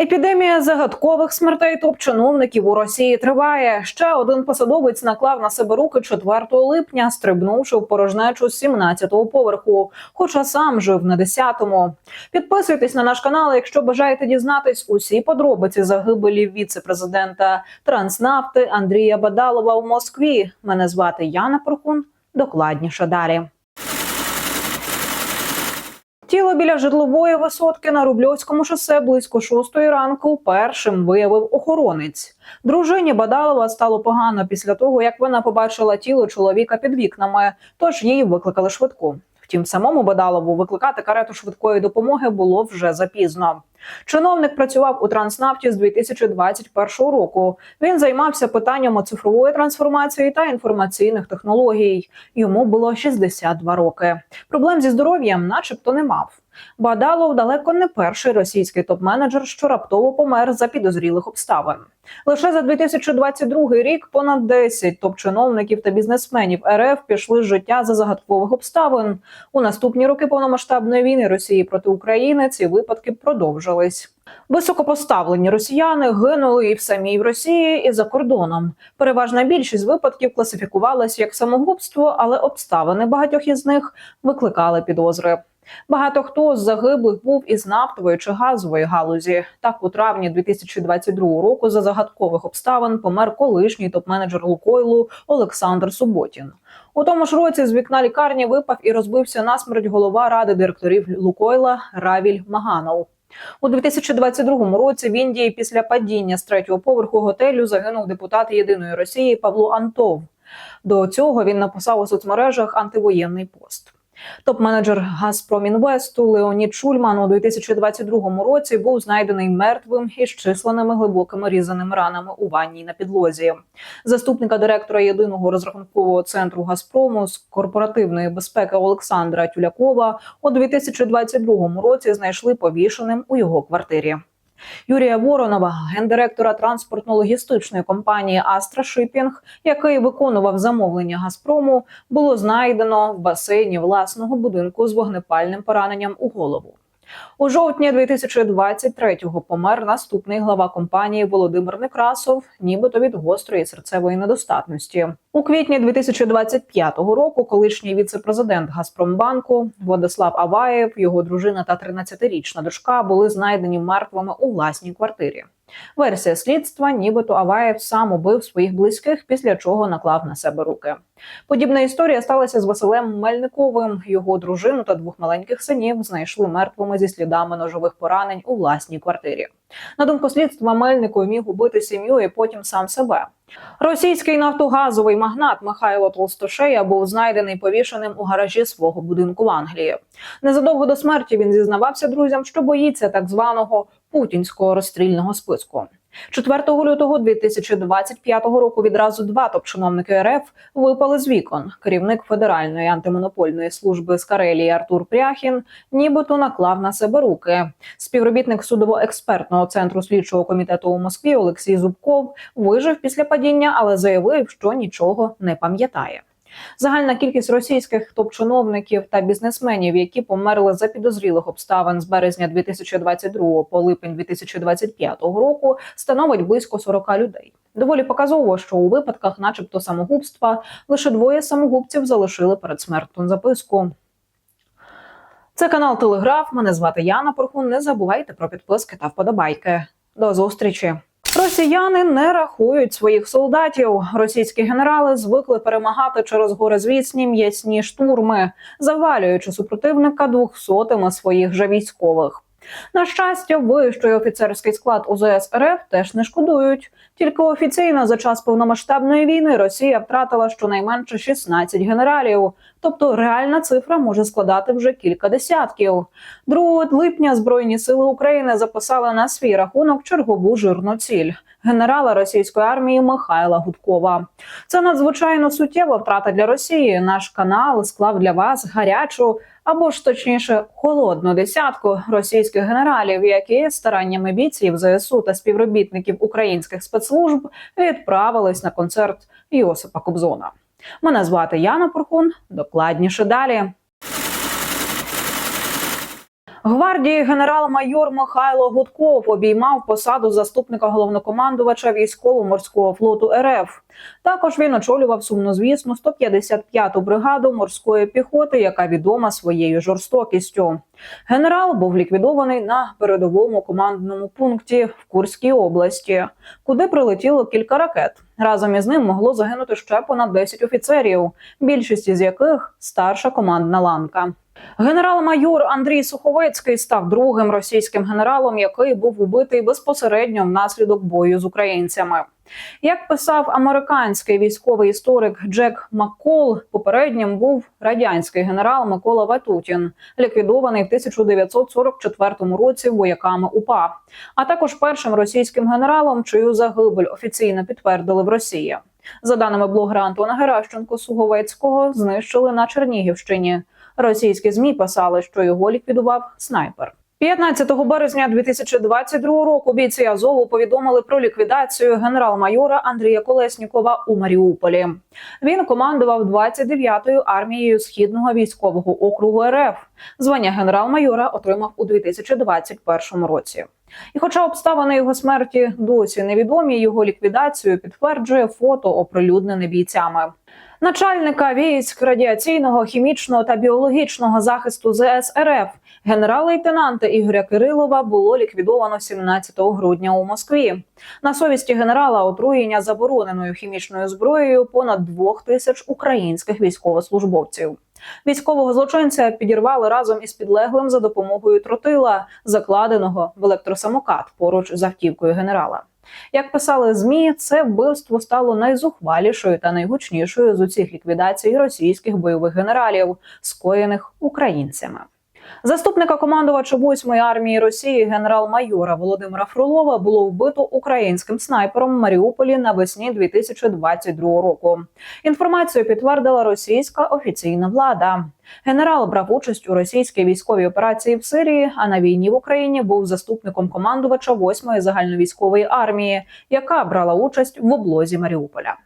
Епідемія загадкових смертей топ-чиновників у Росії триває. Ще один посадовець наклав на себе руки 4 липня, стрибнувши в порожнечу з 17-го поверху, хоча сам жив на 10-му. Підписуйтесь на наш канал, якщо бажаєте дізнатись усі подробиці загибелі віце-президента Транснафти Андрія Бадалова в Москві. Мене звати Яна Прохун. Докладніше далі. Тіло біля житлової висотки на Рубльовському шосе близько шостої ранку першим виявив охоронець. Дружині Бадалова стало погано після того, як вона побачила тіло чоловіка під вікнами, тож її викликали швидку. Втім, самому Бадалову викликати карету швидкої допомоги було вже запізно. Чиновник працював у Транснафті з 2021 року. Він займався питаннями цифрової трансформації та інформаційних технологій. Йому було 62 роки. Проблем зі здоров'ям, начебто, не мав. Бадалов далеко не перший російський топ-менеджер, що раптово помер за підозрілих обставин. Лише за 2022 рік понад 10 топ-чиновників та бізнесменів РФ пішли з життя за загадкових обставин. У наступні роки повномасштабної війни Росії проти України ці випадки продовжились. Високопоставлені росіяни гинули і в самій Росії, і за кордоном. Переважна більшість випадків класифікувалась як самогубство, але обставини багатьох із них викликали підозри. Багато хто з загиблих був із нафтової чи газової галузі. Так, у травні 2022 року за загадкових обставин помер колишній топ-менеджер Лукойлу Олександр Суботін. У тому ж році з вікна лікарні випав і розбився насмерть голова ради директорів Лукойла Равіль Маганов. У 2022 році в Індії після падіння з третього поверху готелю загинув депутат єдиної Росії Павло Антов. До цього він написав у соцмережах антивоєнний пост. Топ-менеджер Газпромінвесту Леонід Шульман у 2022 році був знайдений мертвим із численними глибокими різаними ранами у ванній на підлозі. Заступника директора єдиного розрахункового центру Газпрому з корпоративної безпеки Олександра Тюлякова у 2022 році знайшли повішеним у його квартирі. Юрія Воронова, гендиректора транспортно-логістичної компанії Астра Шипінг, який виконував замовлення Газпрому, було знайдено в басейні власного будинку з вогнепальним пораненням у голову. У жовтні 2023-го помер наступний глава компанії Володимир Некрасов, нібито від гострої серцевої недостатності. У квітні 2025 року колишній віце-президент Газпромбанку Владислав Аваєв, його дружина та 13-річна дочка були знайдені мертвими у власній квартирі. Версія слідства, нібито Аваєв сам убив своїх близьких, після чого наклав на себе руки. Подібна історія сталася з Василем Мельниковим. Його дружину та двох маленьких синів знайшли мертвими зі слідами ножових поранень у власній квартирі. На думку слідства, Мельников міг убити сім'ю і потім сам себе. Російський нафтогазовий магнат Михайло Толстошея був знайдений повішеним у гаражі свого будинку в Англії. Незадовго до смерті він зізнавався друзям, що боїться так званого путінського розстрільного списку. 4 лютого 2025 року відразу два топ-чиновники РФ випали з вікон. Керівник Федеральної антимонопольної служби з Карелії Артур Пряхін нібито наклав на себе руки. Співробітник судово-експертного центру слідчого комітету у Москві Олексій Зубков вижив після падіння, але заявив, що нічого не пам'ятає. Загальна кількість російських топ-чиновників та бізнесменів, які померли за підозрілих обставин з березня 2022 по липень 2025 року, становить близько 40 людей. Доволі показово, що у випадках, начебто, самогубства, лише двоє самогубців залишили передсмертну записку. Це канал Телеграф. Мене звати Яна Порхун. Не забувайте про підписки та вподобайки. До зустрічі. Росіяни не рахують своїх солдатів. Російські генерали звикли перемагати через горизвісні м'ясні штурми, завалюючи супротивника двохсотими своїх же військових. На щастя, вищий офіцерський склад УЗС РФ теж не шкодують. Тільки офіційно за час повномасштабної війни Росія втратила щонайменше 16 генералів, тобто реальна цифра може складати вже кілька десятків. 2 липня Збройні сили України записали на свій рахунок чергову жирну ціль. Генерала російської армії Михайла Гудкова це надзвичайно суттєва втрата для Росії. Наш канал склав для вас гарячу або ж точніше холодну десятку російських генералів, які стараннями бійців ЗСУ та співробітників українських спецслужб відправились на концерт Йосипа Кобзона. Мене звати Яна Пурхун. Докладніше далі. Гвардії генерал-майор Михайло Гудков обіймав посаду заступника головнокомандувача військово-морського флоту РФ. Також він очолював сумнозвісну 155-ту бригаду морської піхоти, яка відома своєю жорстокістю. Генерал був ліквідований на передовому командному пункті в Курській області, куди прилетіло кілька ракет. Разом із ним могло загинути ще понад 10 офіцерів, більшість із яких старша командна ланка. Генерал-майор Андрій Суховецький став другим російським генералом, який був убитий безпосередньо внаслідок бою з українцями. Як писав американський військовий історик Джек Маккол, попереднім був радянський генерал Микола Ватутін, ліквідований в 1944 році вояками УПА, а також першим російським генералом, чию загибель офіційно підтвердили в Росії. За даними блогера Антона Геращенко, Суговецького знищили на Чернігівщині. Російські змі писали, що його ліквідував снайпер. 15 березня 2022 року бійці Азову повідомили про ліквідацію генерал-майора Андрія Колеснікова у Маріуполі. Він командував 29-ю армією східного військового округу РФ. Звання генерал-майора отримав у 2021 році. І, хоча обставини його смерті досі невідомі, його ліквідацію підтверджує фото, оприлюднене бійцями. Начальника військ радіаційного, хімічного та біологічного захисту ЗС РФ генерал-лейтенанта Ігоря Кирилова було ліквідовано 17 грудня у Москві. На совісті генерала отруєння забороненою хімічною зброєю понад двох тисяч українських військовослужбовців. Військового злочинця підірвали разом із підлеглим за допомогою тротила, закладеного в електросамокат поруч з автівкою генерала. Як писали змі, це вбивство стало найзухвалішою та найгучнішою з усіх ліквідацій російських бойових генералів, скоєних українцями. Заступника командувача 8-ї армії Росії генерал-майора Володимира Фролова було вбито українським снайпером в Маріуполі навесні 2022 року. Інформацію підтвердила російська офіційна влада. Генерал брав участь у російській військовій операції в Сирії, а на війні в Україні був заступником командувача 8-ї загальновійськової армії, яка брала участь в облозі Маріуполя.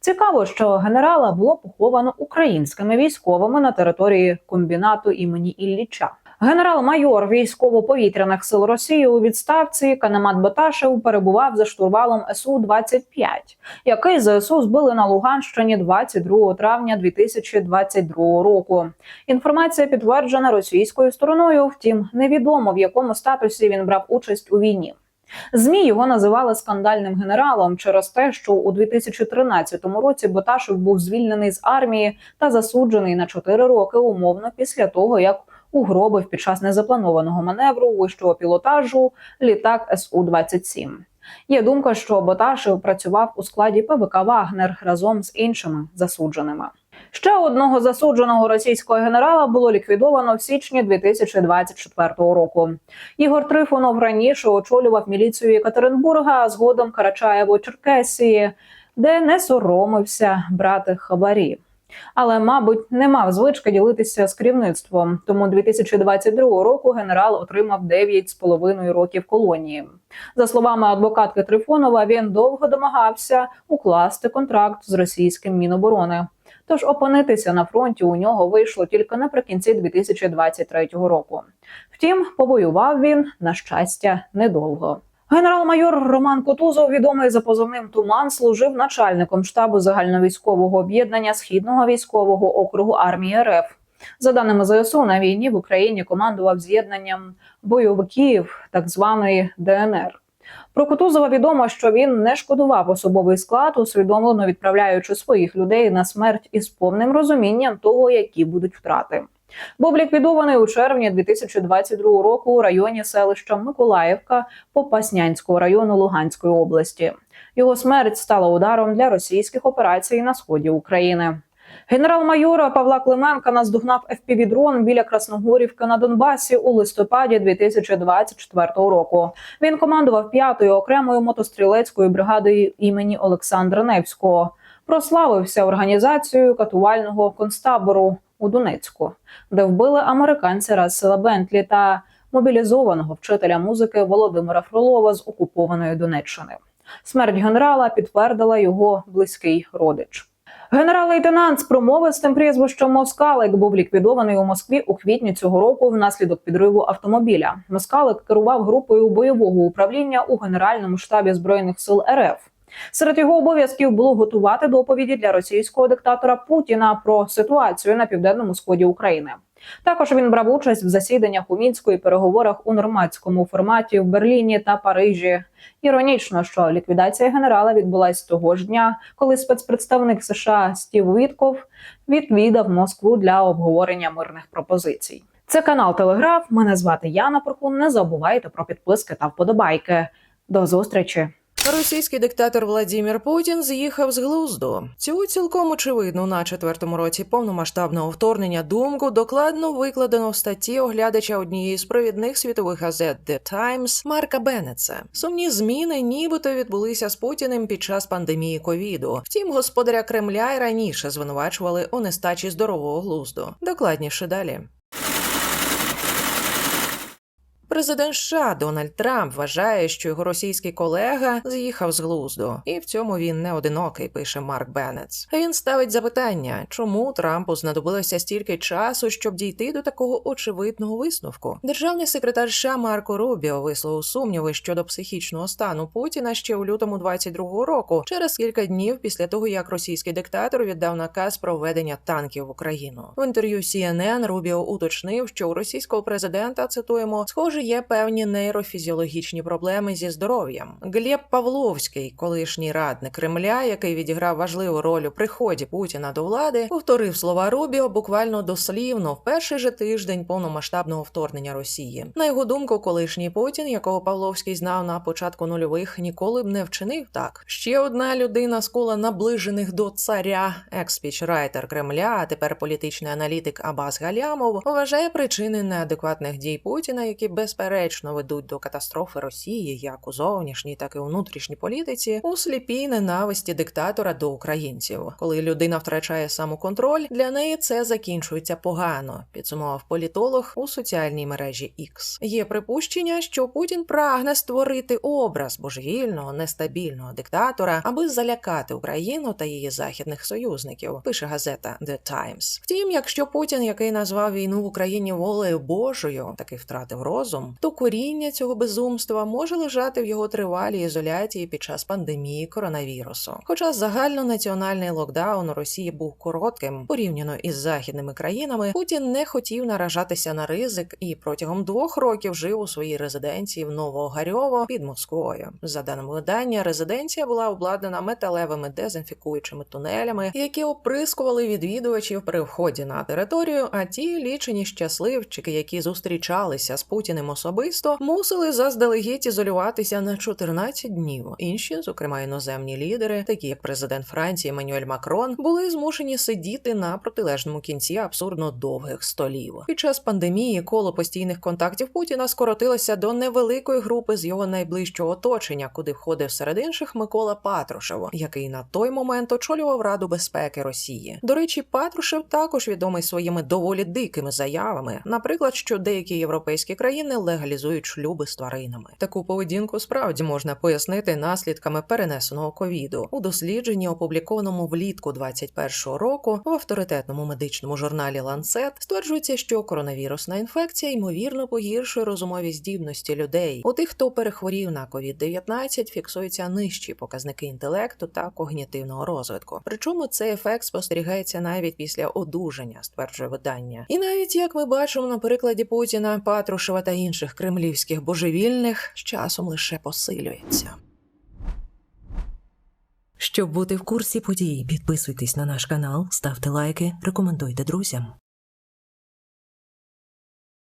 Цікаво, що генерала було поховано українськими військовими на території комбінату імені Ілліча. Генерал-майор військово-повітряних сил Росії у відставці Канемат Баташев перебував за штурвалом су 25 який ЗСУ збили на Луганщині 22 травня 2022 року. Інформація підтверджена російською стороною. Втім, невідомо в якому статусі він брав участь у війні. Змі його називали скандальним генералом через те, що у 2013 році Боташев був звільнений з армії та засуджений на 4 роки умовно після того, як угробив під час незапланованого маневру вищого пілотажу літак Су 27 Є думка, що Боташев працював у складі ПВК Вагнер разом з іншими засудженими. Ще одного засудженого російського генерала було ліквідовано в січні 2024 року. Ігор Трифонов раніше очолював міліцію Екатеринбурга, а згодом Карачаєво-Черкесії, де не соромився брати хабарі. Але, мабуть, не мав звички ділитися з керівництвом. Тому 2022 року генерал отримав 9,5 років колонії. За словами адвокатки Трифонова, він довго домагався укласти контракт з російським міноборони. Тож опинитися на фронті у нього вийшло тільки наприкінці 2023 року. Втім, повоював він на щастя недовго. Генерал-майор Роман Кутузов, відомий за позовним Туман, служив начальником штабу загальновійськового об'єднання Східного військового округу армії РФ. За даними ЗСУ, на війні в Україні командував з'єднанням бойовиків так званої ДНР. Про Кутузова відомо, що він не шкодував особовий склад, усвідомлено відправляючи своїх людей на смерть із повним розумінням того, які будуть втрати. Був ліквідований у червні 2022 року у районі селища Миколаївка Попаснянського району Луганської області. Його смерть стала ударом для російських операцій на сході України. Генерал-майора Павла Клименка наздогнав ФПВ-дрон біля Красногорівки на Донбасі у листопаді 2024 року. Він командував п'ятою окремою мотострілецькою бригадою імені Олександра Невського. Прославився організацією катувального концтабору у Донецьку, де вбили американця Рассела Бентлі та мобілізованого вчителя музики Володимира Фролова з окупованої Донеччини. Смерть генерала підтвердила його близький родич. Генерал-лейтенант з промовистим прізвищем Москалик був ліквідований у Москві у квітні цього року внаслідок підриву автомобіля. Москалик керував групою бойового управління у Генеральному штабі збройних сил РФ. Серед його обов'язків було готувати доповіді для російського диктатора Путіна про ситуацію на південному сході України. Також він брав участь в засіданнях у мінську і переговорах у нормандському форматі в Берліні та Парижі. Іронічно, що ліквідація генерала відбулась того ж дня, коли спецпредставник США Стів Вітков відвідав Москву для обговорення мирних пропозицій. Це канал Телеграф. Мене звати Яна Порхун. Не забувайте про підписки та вподобайки. До зустрічі. Російський диктатор Владімір Путін з'їхав з глузду. Цю цілком очевидну на четвертому році повномасштабного вторгнення думку докладно викладено в статті оглядача однієї з провідних світових газет The Times Марка Беннетса. Сумні зміни нібито відбулися з Путіним під час пандемії ковіду. Втім, господаря Кремля й раніше звинувачували у нестачі здорового глузду. Докладніше далі. Президент США Дональд Трамп вважає, що його російський колега з'їхав з глузду, і в цьому він не одинокий. Пише Марк Беннетс. Він ставить запитання, чому Трампу знадобилося стільки часу, щоб дійти до такого очевидного висновку. Державний секретар США Марко Рубіо висловив сумніви щодо психічного стану Путіна ще у лютому 22-го року, через кілька днів після того, як російський диктатор віддав наказ про введення танків в Україну. В інтерв'ю CNN Рубіо уточнив, що у російського президента цитуємо схоже є певні нейрофізіологічні проблеми зі здоров'ям. Глеб Павловський, колишній радник Кремля, який відіграв важливу роль у приході Путіна до влади, повторив слова Рубіо буквально дослівно в перший же тиждень повномасштабного вторгнення Росії. На його думку, колишній Путін, якого Павловський знав на початку нульових, ніколи б не вчинив так. Ще одна людина з кола наближених до царя, екс-спічрайтер Кремля, а тепер політичний аналітик Абас Галямов, вважає причини неадекватних дій Путіна, які безперечно ведуть до катастрофи Росії як у зовнішній, так і у внутрішній політиці, у сліпій ненависті диктатора до українців. Коли людина втрачає самоконтроль, для неї це закінчується погано. Підсумував політолог у соціальній мережі X. Є припущення, що Путін прагне створити образ божевільного, нестабільного диктатора, аби залякати Україну та її західних союзників. Пише газета The Times. Втім, якщо Путін, який назвав війну в Україні волею Божою, таки втратив розум, то коріння цього безумства може лежати в його тривалій ізоляції під час пандемії коронавірусу. Хоча загальнонаціональний локдаун у Росії був коротким порівняно із західними країнами, Путін не хотів наражатися на ризик і протягом двох років жив у своїй резиденції в Новогарьово під Москвою. За даними видання, резиденція була обладнана металевими дезінфікуючими тунелями, які оприскували відвідувачів при вході на територію. А ті лічені щасливчики, які зустрічалися з Путіним особисто, мусили заздалегідь ізолюватися на 14 днів. Інші, зокрема іноземні лідери, такі як президент Франції Еммануель Макрон, були змушені сидіти на протилежному кінці абсурдно довгих столів. Під час пандемії коло постійних контактів Путіна скоротилося до невеликої групи з його найближчого оточення, куди входив серед інших Микола Патрушев, який на той момент очолював Раду безпеки Росії. До речі, Патрушев також відомий своїми доволі дикими заявами, наприклад, що деякі європейські країни легалізують шлюби з тваринами. Таку поведінку справді можна пояснити наслідками перенесеного ковіду у дослідженні, опублікованому влітку 2021 року в авторитетному медичному журналі Lancet, стверджується, що коронавірусна інфекція ймовірно погіршує розумові здібності людей. У тих, хто перехворів на COVID-19, фіксуються нижчі показники інтелекту та когнітивного розвитку. Причому цей ефект спостерігається навіть після одужання, стверджує видання. І навіть як ми бачимо на прикладі Путіна, Патрушева та інших кремлівських божевільних з часом лише посилюється. Щоб бути в курсі подій, підписуйтесь на наш канал, ставте лайки, рекомендуйте друзям.